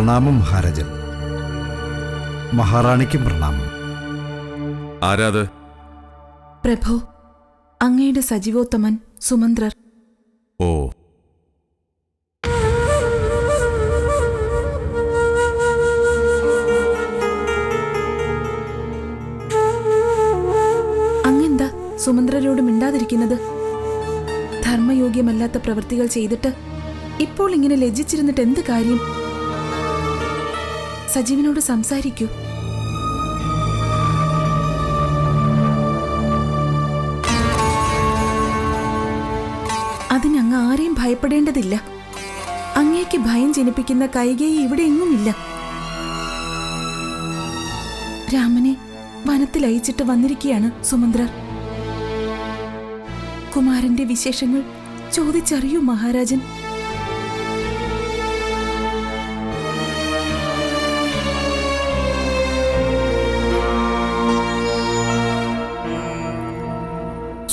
പ്രണാമം മഹാരാജൻ മഹാറാണിക്കും പ്രണാമം. ആരാത്? പ്രഭോ അങ്ങയുടെ സജീവോത്തമൻ സുമന്ത്രർ. ഓ. അങ്ങെന്താ സുമന്ത്രരോട് മിണ്ടാതിരിക്കുന്നത്? ധർമ്മയോഗ്യമല്ലാത്ത പ്രവൃത്തികൾ ചെയ്തിട്ട് ഇപ്പോൾ ഇങ്ങനെ ലജ്ജിച്ചിരുന്നിട്ട് എന്ത് കാര്യം? സജീവനോട് സംസാരിക്കൂ. അതിനങ്ങ് ആരെയും ഭയപ്പെടേണ്ടതില്ല. അങ്ങേക്ക് ഭയം ജനിപ്പിക്കുന്ന കൈകേയി ഇവിടെ എങ്ങുമില്ല. രാമനെ വനത്തിൽ അയച്ചിട്ട് വന്നിരിക്കുകയാണ് സുമന്ത്രർ കുമാരന്റെ വിശേഷങ്ങൾ ചോദിച്ചറിയൂ മഹാരാജൻ.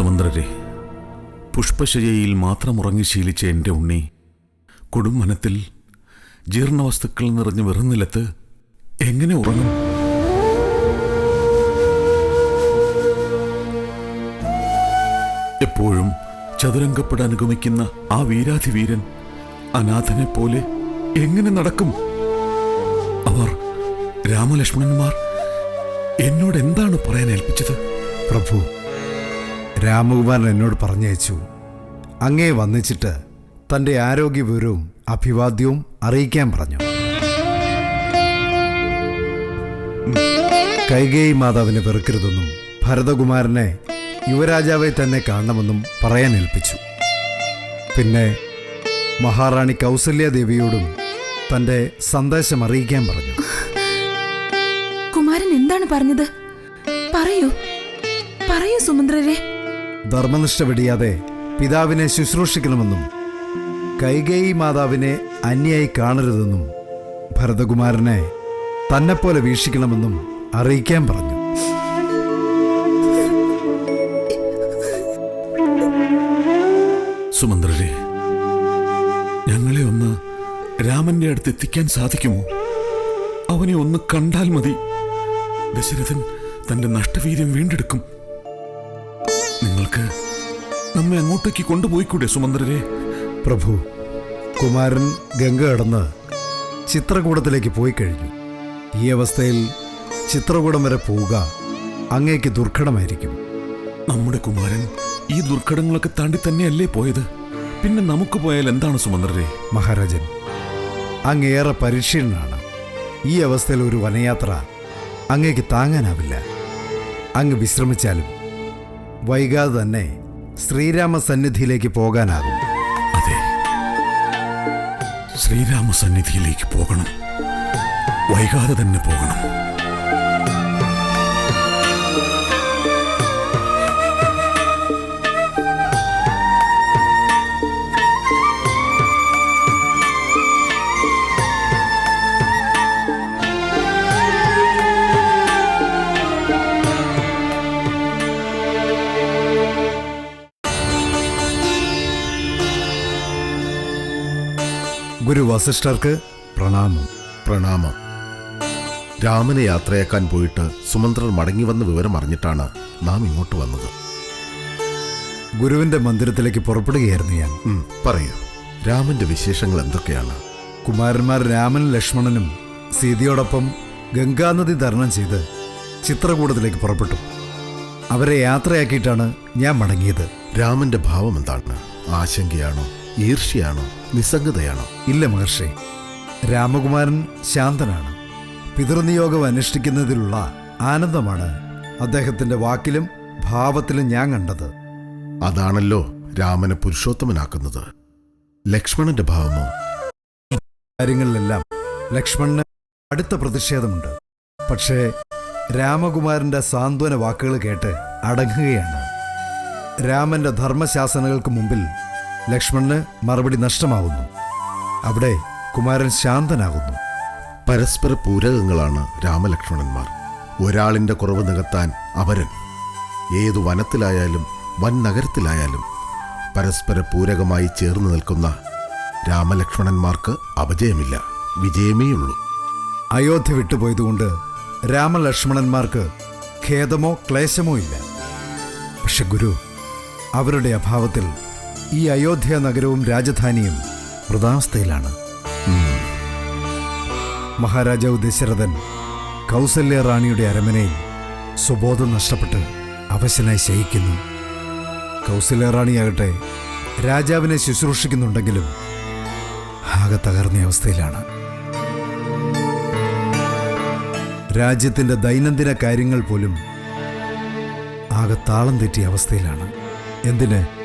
സുമന്ത്രരെ പുഷ്പശയ്യയിൽ മാത്രം ഉറങ്ങി ശീലിച്ച എന്റെ ഉണ്ണി കൊടുംവനത്തിൽ ജീർണവസ്തുക്കൾ നിറഞ്ഞ് വെറും നിലത്ത് എങ്ങനെ ഉറങ്ങും? എപ്പോഴും ചതുരംഗപ്പെടാൻ അനുഗമിക്കുന്ന ആ വീരാധിവീരൻ അനാഥനെ പോലെ എങ്ങനെ നടക്കും? അവർ രാമലക്ഷ്മണന്മാർ എന്നോട് എന്താണ് പറയാൻ ഏൽപ്പിച്ചത്? പ്രഭു രാമകുമാരൻ എന്നോട് പറഞ്ഞയച്ചു. അങ്ങേ വന്നിച്ചിട്ട് തന്റെ ആരോഗ്യവിവരവും അഭിവാദ്യവും അറിയിക്കാൻ പറഞ്ഞു. കൈകേയി മാതാവിനെ വെറുക്കരുതെന്നും ഭരതകുമാരനെ യുവരാജാവെ തന്നെ കാണണമെന്നും പറയാൻ ഏൽപ്പിച്ചു. പിന്നെ മഹാറാണി കൗസല്യാദേവിയോടും തന്റെ സന്ദേശം അറിയിക്കാൻ പറഞ്ഞു. കുമാരൻ എന്താണ് പറഞ്ഞത്? പറയൂ. പറയൂ സുമന്ത്രരെ. ധർമ്മനിഷ്ഠ വെടിയാതെ പിതാവിനെ ശുശ്രൂഷിക്കണമെന്നും കൈകേയി മാതാവിനെ അന്യായി കാണരുതെന്നും ഭരതകുമാരനെ തന്നെപ്പോലെ വീക്ഷിക്കണമെന്നും അറിയിക്കാൻ പറഞ്ഞു. സുമന്ത്രരെ ഞങ്ങളെ ഒന്ന് രാമന്റെ അടുത്ത് എത്തിക്കാൻ സാധിക്കുമോ? അവനെ ഒന്ന് കണ്ടാൽ മതി. ദശരഥൻ തന്റെ നഷ്ടവീര്യം വീണ്ടെടുക്കും. നിങ്ങൾക്ക് നമ്മെ അങ്ങോട്ടേക്ക് കൊണ്ടുപോയിക്കൂടെ സുമന്ദ്രരെ പ്രഭു കുമാരൻ ഗംഗ കടന്ന് ചിത്രകൂടത്തിലേക്ക് പോയി കഴിഞ്ഞു. ഈ അവസ്ഥയിൽ ചിത്രകൂടം വരെ പോവുക അങ്ങേക്ക് ദുർഘടമായിരിക്കും. നമ്മുടെ കുമാരൻ ഈ ദുർഘടങ്ങളൊക്കെ താണ്ടി തന്നെയല്ലേ പോയത്? പിന്നെ നമുക്ക് പോയാൽ എന്താണ് സുമന്ദ്രരെ മഹാരാജൻ അങ്ങേറെ പരിശീലനാണ്. ഈ അവസ്ഥയിൽ ഒരു വനയാത്ര അങ്ങേക്ക് താങ്ങാനാവില്ല. അങ്ങ് വിശ്രമിച്ചാലും വൈകാതെ തന്നെ ശ്രീരാമ സന്നിധിയിലേക്ക് പോകാനാകും. അതെ. ശ്രീരാമ സന്നിധിയിലേക്ക് പോകണം. വൈകാതെ തന്നെ പോകണം. ഗുരു വസിഷ്ഠർക്ക് പ്രണാമം പ്രണാമം. രാമനെ യാത്രയാക്കാൻ പോയിട്ട് സുമന്ത്രർ മടങ്ങി വന്ന വിവരം അറിഞ്ഞിട്ടാണ് നാം ഇങ്ങോട്ട് വന്നത്. ഗുരുവിന്റെ മന്ദിരത്തിലേക്ക് പുറപ്പെടുകയായിരുന്നു ഞാൻ. പറയൂ. രാമന്റെ വിശേഷങ്ങൾ എന്തൊക്കെയാണ്? കുമാരന്മാർ രാമനും ലക്ഷ്മണനും സീതയോടൊപ്പം ഗംഗാനദി തരണം ചെയ്ത് ചിത്രകൂടത്തിലേക്ക് പുറപ്പെട്ടു. അവരെ യാത്രയാക്കിയിട്ടാണ് ഞാൻ മടങ്ങിയത്. രാമന്റെ ഭാവം എന്താണ്? ആശങ്കയാണോ? ഈർഷ്യയാണോ നിസ്സംഗതയാണോ? ഇല്ല മഹർഷി. രാമകുമാരൻ ശാന്തനാണ്. പിതൃനിയോഗം അനുഷ്ഠിക്കുന്നതിലുള്ള ആനന്ദമാണ് അദ്ദേഹത്തിന്റെ വാക്കിലും ഭാവത്തിലും ഞാൻ കണ്ടത്. അതാണല്ലോ രാമനെ പുരുഷോത്തമനാക്കുന്നത്. ലക്ഷ്മണന്റെ ഭാവമോ? കാര്യങ്ങളിലെല്ലാം ലക്ഷ്മണന് അടുത്ത പ്രതിഷേധമുണ്ട്. പക്ഷേ രാമകുമാരന്റെ സാന്ത്വന വാക്കുകൾ കേട്ട് അടങ്ങുകയാണ്. രാമന്റെ ധർമ്മശാസനകൾക്ക് മുമ്പിൽ ലക്ഷ്മണന് മറുപടി നഷ്ടമാവുന്നു. അവിടെ കുമാരൻ ശാന്തനാകുന്നു. പരസ്പര പൂരകങ്ങളാണ് രാമലക്ഷ്മണന്മാർ. ഒരാളിന്റെ കുറവ് നികത്താൻ അവരൻ. ഏതു വനത്തിലായാലും വൻ നഗരത്തിലായാലും പരസ്പര പൂരകമായി ചേർന്ന് നിൽക്കുന്ന രാമലക്ഷ്മണന്മാർക്ക് അപജയമില്ല. വിജയമേ ഉള്ളൂ അയോധ്യ വിട്ടുപോയതുകൊണ്ട് രാമലക്ഷ്മണന്മാർക്ക് ഖേദമോ ക്ലേശമോ ഇല്ല. പക്ഷെ ഗുരു അവരുടെ അഭാവത്തിൽ ഈ അയോധ്യ നഗരവും രാജധാനിയും വൃതാവസ്ഥയിലാണ്. മഹാരാജാവ് ദശരഥൻ കൗസല്യ റാണിയുടെ അരമനയിൽ സുബോധം നഷ്ടപ്പെട്ട് അവശനായി ശയിക്കുന്നു. കൗസല്യ റാണിയാകട്ടെ രാജാവിനെ ശുശ്രൂഷിക്കുന്നുണ്ടെങ്കിലും ആകെ തകർന്ന അവസ്ഥയിലാണ്. രാജ്യത്തിന്റെ ദൈനംദിന കാര്യങ്ങൾ പോലും ആകെ താളം തെറ്റിയ അവസ്ഥയിലാണ്. എന്തിന്?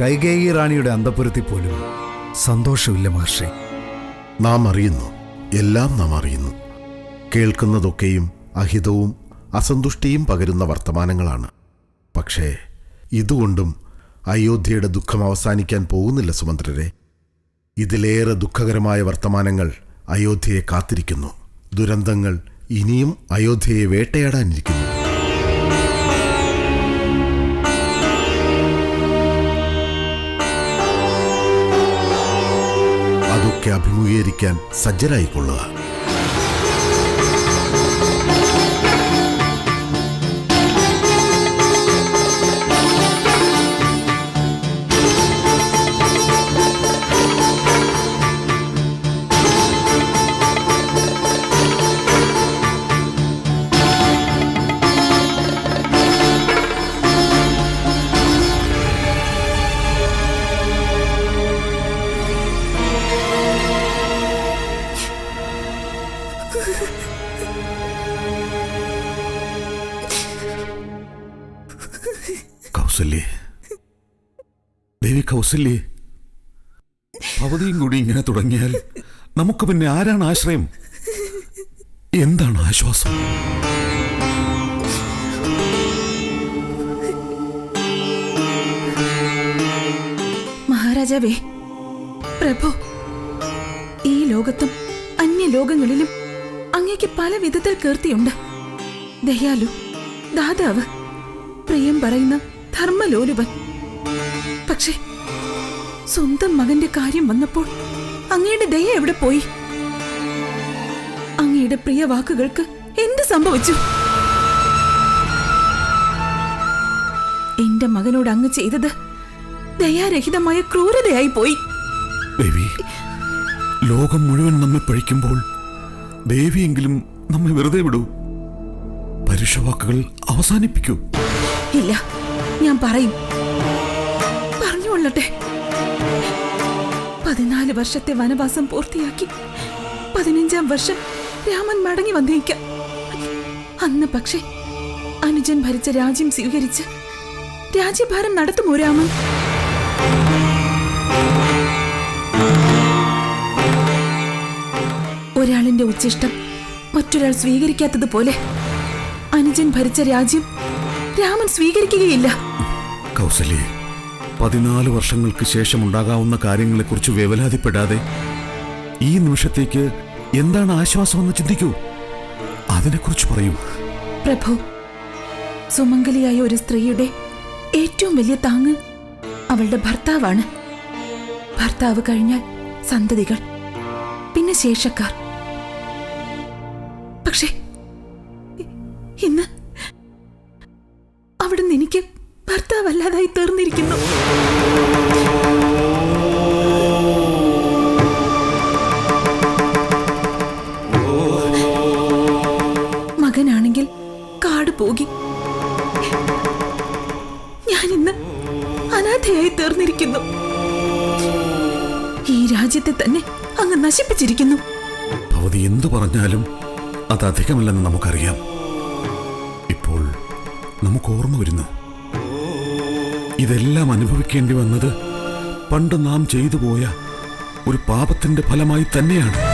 കൈകേയി റാണിയുടെ അന്തപുരത്തിൽ പോലും സന്തോഷമില്ല മഹർഷി. നാം അറിയുന്നു എല്ലാം നാം അറിയുന്നു. കേൾക്കുന്നതൊക്കെയും അഹിതവും അസന്തുഷ്ടിയും പകരുന്ന വർത്തമാനങ്ങളാണ്. പക്ഷേ ഇതുകൊണ്ടും അയോധ്യയുടെ ദുഃഖം അവസാനിക്കാൻ പോകുന്നില്ല സുമന്ത്രരെ. ഇതിലേറെ ദുഃഖകരമായ വർത്തമാനങ്ങൾ അയോധ്യയെ കാത്തിരിക്കുന്നു. ദുരന്തങ്ങൾ ഇനിയും അയോധ്യയെ വേട്ടയാടാനിരിക്കുന്നു. അതൊക്കെ അഭിമുഖീകരിക്കാൻ സജ്ജരായിക്കൊള്ളുക. ദേവി അവധിയും കൂടി ഇങ്ങനെ തുടങ്ങിയാൽ നമുക്ക് പിന്നെ ആരാണ് ആശ്രയം? എന്താണ് ആശ്വാസം? മഹാരാജാവേ പ്രഭു ഈ ലോകത്തും അന്യ ലോകങ്ങളിലും അങ്ങേക്ക് പല വിധത്തിൽ കീർത്തിയുണ്ട്. ദയാലു ദാതാവ് പ്രിയം പറയുന്ന ധർമ്മലോലുപൻ. പക്ഷേ സ്വന്തം മകന്റെ കാര്യം വന്നപ്പോൾ അങ്ങയുടെ ദയ എവിടെ പോയി? അങ്ങയുടെ പ്രിയ വാക്കുകൾക്ക് എന്ത് സംഭവിച്ചു? എന്റെ മകനോട് അങ്ങ് ചെയ്തത് ദയാരഹിതമായ ക്രൂരതയായി പോയി. ദേവി ലോകം മുഴുവൻ നമ്മെ പഴിക്കുമ്പോൾ ദേവിയെങ്കിലും നമ്മെ വെറുതെ വിടൂ. പരുഷവാക്കുകൾ അവസാനിപ്പിക്കൂ. ഇല്ല ഞാൻ പറയും. പറഞ്ഞുകൊള്ളട്ടെ. പതിനാല് വർഷത്തെ വനവാസം പൂർത്തിയാക്കി. പതിനഞ്ചാം വർഷം രാമൻ മടങ്ങി വന്നേക്കാം. അന്ന് പക്ഷേ അനുജൻ ഭരിച്ച രാജ്യം സ്വീകരിച്ച് രാജ്യഭാരം നടത്തുമോ രാമൻ? ഒരാളിന്റെ ഉച്ചിഷ്ടം മറ്റൊരാൾ സ്വീകരിക്കാത്തതുപോലെ അനുജൻ ഭരിച്ച രാജ്യം രാമൻ സ്വീകരിക്കുകയില്ല. കൗസല്യേ പതിനാല് വർഷങ്ങൾക്ക് ശേഷം ഉണ്ടാകാവുന്ന കാര്യങ്ങളെക്കുറിച്ച് വേവലാതിപ്പെടാതെ ഈ നിമിഷത്തേക്ക് എന്താണ് ആശ്വാസമെന്ന് ചിന്തിക്കൂ. അതിനെക്കുറിച്ച് പറയൂ. പ്രഭു സുമംഗലിയായ ഒരു സ്ത്രീയുടെ ഏറ്റവും വലിയ താങ്ങ് അവളുടെ ഭർത്താവാണ്. ഭർത്താവ് കഴിഞ്ഞാൽ സന്തതികൾ പിന്നെ ശേഷക്കാർ. പക്ഷേ ഞാൻ ഇന്ന് അനാഥയായി തീർന്നിരിക്കുന്നു. ഈ രാജ്യത്തെ തന്നെ അങ്ങ് നശിപ്പിച്ചിരിക്കുന്നു. ഭവതി എന്തു പറഞ്ഞാലും അത് അധികമല്ലെന്ന് നമുക്കറിയാം. ഇപ്പോൾ നമുക്ക് ഓർമ്മ വരുന്നു. ഇതെല്ലാം അനുഭവിക്കേണ്ടി വന്നത് പണ്ട് നാം ചെയ്തു പോയ ഒരു പാപത്തിന്റെ ഫലമായി തന്നെയാണ്.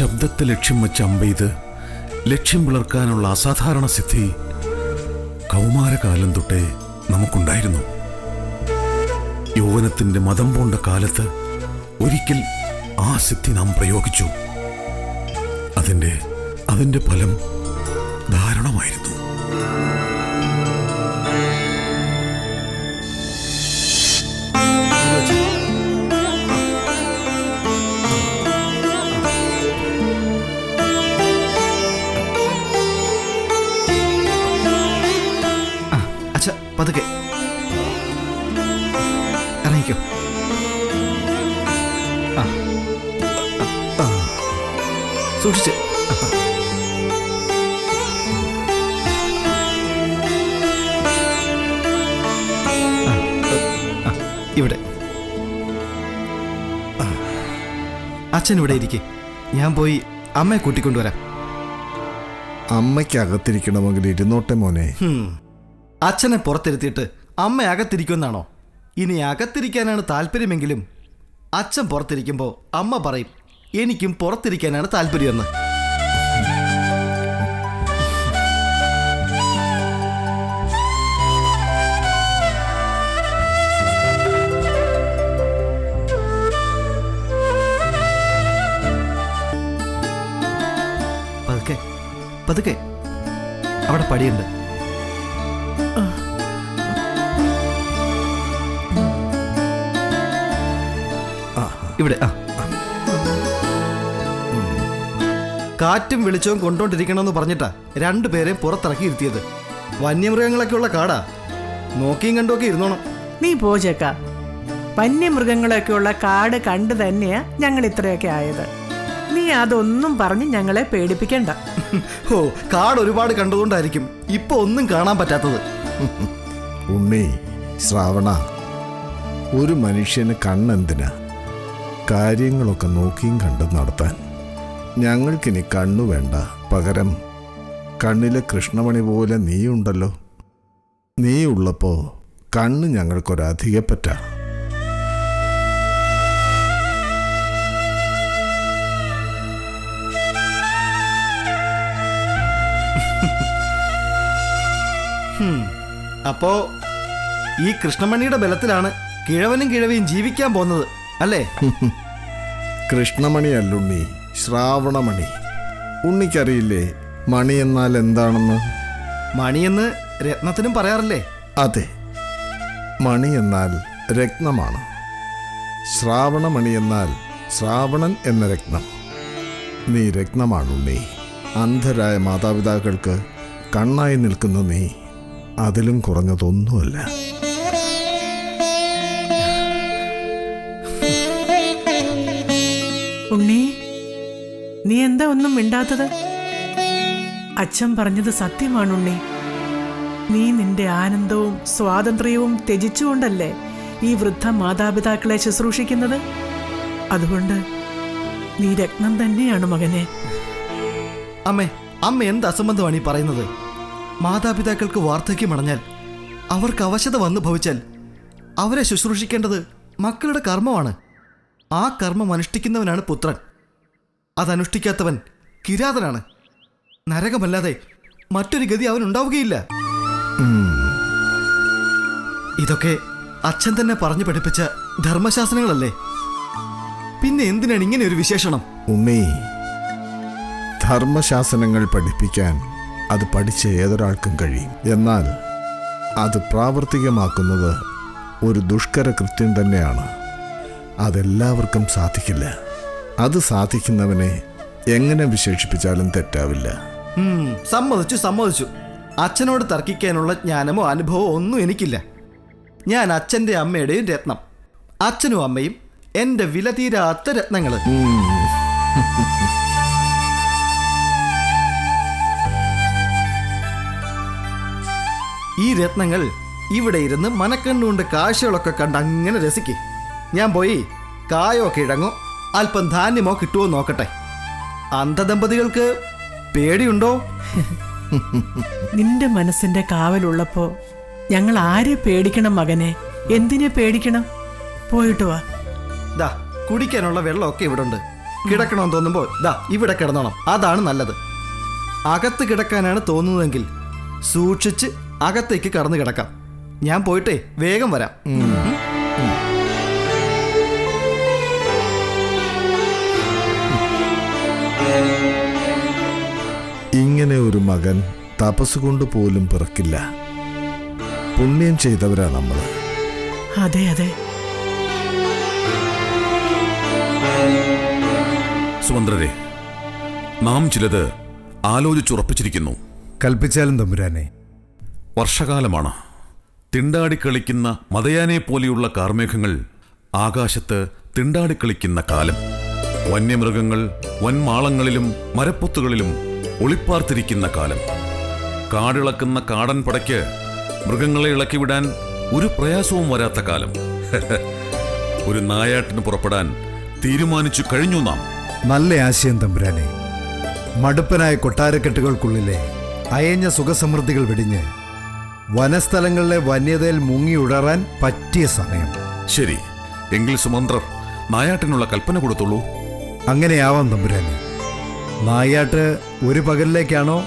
ശബ്ദത്തെ ലക്ഷ്യം വെച്ച് അമ്പെയ്ത് ലക്ഷ്യം പിളർക്കാനുള്ള അസാധാരണ സിദ്ധി കൗമാരകാലം തൊട്ടേ നമുക്കുണ്ടായിരുന്നു. യൗവനത്തിന്റെ മതം പൂണ്ട കാലത്ത് ഒരിക്കൽ ആ സിദ്ധി നാം പ്രയോഗിച്ചു. അതിന്റെ അതിന്റെ ഫലം ദാരുണമായിരുന്നു പതുക്കെ. ഇറങ്ങിക്കോ. സൂക്ഷിച്ച്. ഇവിടെ. അച്ഛൻ ഇവിടെ ഇരിക്കേ. ഞാൻ പോയി അമ്മയെ കൂട്ടിക്കൊണ്ടുവരാം. അമ്മയ്ക്ക് അകത്തിരിക്കണമെങ്കിൽ ഇരുന്നോട്ടെ മോനെ. അച്ഛനെ പുറത്തിരുത്തിയിട്ട് അമ്മ അകത്തിരിക്കുമെന്നാണോ? ഇനി അകത്തിരിക്കാനാണ് താല്പര്യമെങ്കിലും അച്ഛൻ പുറത്തിരിക്കുമ്പോൾ അമ്മ പറയും എനിക്കും പുറത്തിരിക്കാനാണ് താല്പര്യമെന്ന്. പതുക്കെ പതുക്കെ. അവിടെ പടിയുണ്ട്. ഇവിടെ ആ കാറ്റും വെളിച്ചവും കൊണ്ടോണ്ടിരിക്കണമെന്ന് പറഞ്ഞിട്ടാ രണ്ടുപേരെയും പുറത്തിറക്കി ഇരുത്തിയത്. വന്യമൃഗങ്ങളൊക്കെ ഉള്ള കാടാ. നോക്കിയും കണ്ടുമൊക്കെ ഇരുന്നോണം. നീ പോ ചേക്ക. വന്യമൃഗങ്ങളൊക്കെയുള്ള കാട് കണ്ടു തന്നെയാ ഞങ്ങൾ ഇത്രയൊക്കെ ആയത്. നീ അതൊന്നും പറഞ്ഞ് ഞങ്ങളെ പേടിപ്പിക്കണ്ട. ഓ കാട് ഒരുപാട് കണ്ടതുകൊണ്ടായിരിക്കും ഇപ്പൊ ഒന്നും കാണാൻ പറ്റാത്തത്. ഉണ്ണി ശ്രാവണ ഒരു മനുഷ്യന് കണ്ണെന്തിനാ? കാര്യങ്ങളൊക്കെ നോക്കിയും കണ്ടും നടത്താൻ. ഞങ്ങൾക്കിനി കണ്ണു വേണ്ട പകരം കണ്ണിലെ കൃഷ്ണമണി പോലെ നീയുണ്ടല്ലോ. നീ ഉള്ളപ്പോൾ കണ്ണ് ഞങ്ങൾക്കൊരധികപ്പറ്റ അപ്പോ ഈ കൃഷ്ണമണിയുടെ ബലത്തിലാണ് കിഴവനും കിഴവിയും ജീവിക്കാൻ പോകുന്നത്. അല്ലേ? കൃഷ്ണമണി അല്ലുണ്ണി ശ്രാവണമണി. ഉണ്ണിക്കറിയില്ലേ മണി എന്നാൽ എന്താണെന്ന്? മണിയെന്ന് രത്നത്തിനും പറയാറില്ലേ? അതെ. മണി എന്നാൽ രത്നമാണ്. ശ്രാവണമണി എന്നാൽ ശ്രാവണൻ എന്ന രത്നം. നീ രത്നമാണുണ്ണി. അന്ധരായ മാതാപിതാക്കൾക്ക് കണ്ണായി നിൽക്കുന്ന നീ അതിലും കുറഞ്ഞതൊന്നുമല്ല. എന്താ ഒന്നും മിണ്ടാത്തത്? അച്ഛൻ പറഞ്ഞത് സത്യമാണുണ്ണി നീ നിന്റെ ആനന്ദവും സ്വാതന്ത്ര്യവും ത്യജിച്ചുകൊണ്ടല്ലേ ഈ വൃദ്ധ മാതാപിതാക്കളെ ശുശ്രൂഷിക്കുന്നത്? അതുകൊണ്ട് നീ രത്നം തന്നെയാണ് മകനെ. അമ്മേ അമ്മ എന്ത് അസംബന്ധമാണ് ഈ പറയുന്നത്? മാതാപിതാക്കൾക്ക് വാർദ്ധക്യമടഞ്ഞാൽ അവർക്ക് അവശത വന്നു ഭവിച്ചാൽ അവരെ ശുശ്രൂഷിക്കേണ്ടത് മക്കളുടെ കർമ്മമാണ്. ആ കർമ്മം അനുഷ്ഠിക്കുന്നവനാണ് പുത്രൻ. അതനുഷ്ഠിക്കാത്തവൻ കിരാതനാണ്. നരകമല്ലാതെ മറ്റൊരു ഗതി അവനുണ്ടാവുകയില്ല ഇതൊക്കെ അച്ഛൻ തന്നെ പറഞ്ഞു പഠിപ്പിച്ച ധർമ്മശാസനങ്ങളല്ലേ പിന്നെ എന്തിനാണ് ഇങ്ങനെ ഒരു വിശേഷണം? ഉമ്മേ ധർമ്മശാസനങ്ങൾ പഠിപ്പിക്കാൻ അത് പഠിച്ച ഏതൊരാൾക്കും കഴിയും. എന്നാൽ അത് പ്രാവർത്തികമാക്കുന്നത് ഒരു ദുഷ്കര കൃത്യം തന്നെയാണ്. അതെല്ലാവർക്കും സാധിക്കില്ല. അത് സാധിക്കുന്നവനെ എങ്ങനെ വിശേഷിപ്പിച്ചാലും തെറ്റാവില്ല. സമ്മതിച്ചു സമ്മതിച്ചു. അച്ഛനോട് തർക്കിക്കാനുള്ള ജ്ഞാനമോ അനുഭവമോ ഒന്നും എനിക്കില്ല. ഞാൻ അച്ഛന്റെ അമ്മയുടെയും രത്നം. അച്ഛനും അമ്മയും എന്റെ വില തീരാത്ത രത്നങ്ങൾ ഈ രത്നങ്ങൾ ഇവിടെ ഇരുന്ന് മനക്കണ്ണുകൊണ്ട് കാഴ്ചകളൊക്കെ കണ്ട് അങ്ങനെ രസിക്കേ. ഞാൻ പോയി കായൊക്കെ കിഴങ്ങോ അല്പം ധാന്യമോ കിട്ടുമോ നോക്കട്ടെ. അന്ധദമ്പതികൾക്ക് പേടിയുണ്ടോ? നിന്റെ മനസ്സിന്റെ കാവലുള്ളപ്പോ ഞങ്ങൾ ആരെ പേടിക്കണം മകനെ? എന്തിനെ പേടിക്കണം? പോയിട്ട് വാ. ദാ കുടിക്കാനുള്ള വെള്ളമൊക്കെ ഇവിടെ ഉണ്ട് കിടക്കണമെന്ന് തോന്നുമ്പോൾ ദാ ഇവിടെ കിടന്നോണം. അതാണ് നല്ലത്. അകത്ത് കിടക്കാനാണ് തോന്നുന്നതെങ്കിൽ സൂക്ഷിച്ച് അകത്തേക്ക് കടന്നു കിടക്കാം. ഞാൻ പോയിട്ടേ വേഗം വരാം. ഇങ്ങനെ ഒരു മകൻ തപസ്സുകൊണ്ട് പോലും പിറക്കില്ല. പുണ്യം ചെയ്തവരാ നമ്മൾ അതെ അതെ. സുമന്ത്രരെ നാം ചിലത് ആലോചിച്ചുറപ്പിച്ചിരിക്കുന്നു. കൽപ്പിച്ചാലും തമ്പുരാനെ. വർഷകാലമാണ്. തിണ്ടാടി കളിക്കുന്ന മതയാനെ പോലെയുള്ള കാർമേഘങ്ങൾ ആകാശത്ത് തിണ്ടാടിക്കളിക്കുന്ന കാലം. വന്യമൃഗങ്ങൾ വൻമാളങ്ങളിലും മരപ്പൊത്തുകളിലും ഒളിപ്പാർത്തിരിക്കുന്ന കാലം. കാടിളക്കുന്ന കാടൻ പടയ്ക്ക് മൃഗങ്ങളെ ഇളക്കിവിടാൻ ഒരു പ്രയാസവും വരാത്ത കാലം. ഒരു നായാട്ടിന് പുറപ്പെടാൻ തീരുമാനിച്ചു കഴിഞ്ഞു നാം. നല്ല ആശയം തമ്പുരാനെ. മടുപ്പനായ കൊട്ടാരക്കെട്ടുകൾക്കുള്ളിലെ അയഞ്ഞ സുഖസമൃദ്ധികൾ വെടിഞ്ഞ് വനസ്ഥലങ്ങളിലെ വന്യതയിൽ മുങ്ങി ഉടറാൻ പറ്റിയ സമയം. ശരി എങ്കിൽ സുമന്ത്രർ നായാട്ടിനുള്ള കൽപ്പന കൊടുത്തുള്ളൂ അങ്ങനെയാവാം തമ്പുരാനെ. നായാട്ട് ഒരു പകലിലേക്കാണോ?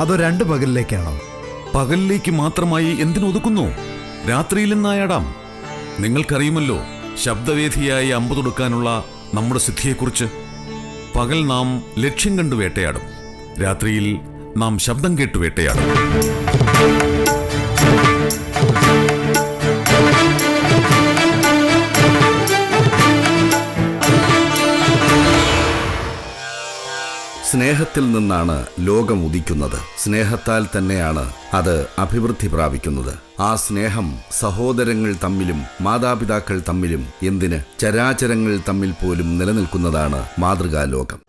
അതോ രണ്ട് പകലിലേക്കാണോ? പകലിലേക്ക് മാത്രമായി എന്തിനൊതുക്കുന്നു? രാത്രിയിലും നായാടാം. നിങ്ങൾക്കറിയുമല്ലോ ശബ്ദവേദിയായി അമ്പ് തൊടുക്കാനുള്ള നമ്മുടെ സിദ്ധിയെക്കുറിച്ച്. പകൽ നാം ലക്ഷ്യം കണ്ടു വേട്ടയാടും. രാത്രിയിൽ നാം ശബ്ദം കേട്ടു വേട്ടയാടും. സ്നേഹത്തിൽ നിന്നാണ് ലോകം ഉദിക്കുന്നത്. സ്നേഹത്താൽ തന്നെയാണ് അത് അഭിവൃദ്ധി പ്രാപിക്കുന്നത്. ആ സ്നേഹം സഹോദരങ്ങൾ തമ്മിലും മാതാപിതാക്കൾ തമ്മിലും എന്തിന് ചരാചരങ്ങൾ തമ്മിൽ പോലും നിലനിൽക്കുന്നതാണ് മാതൃകാലോകം.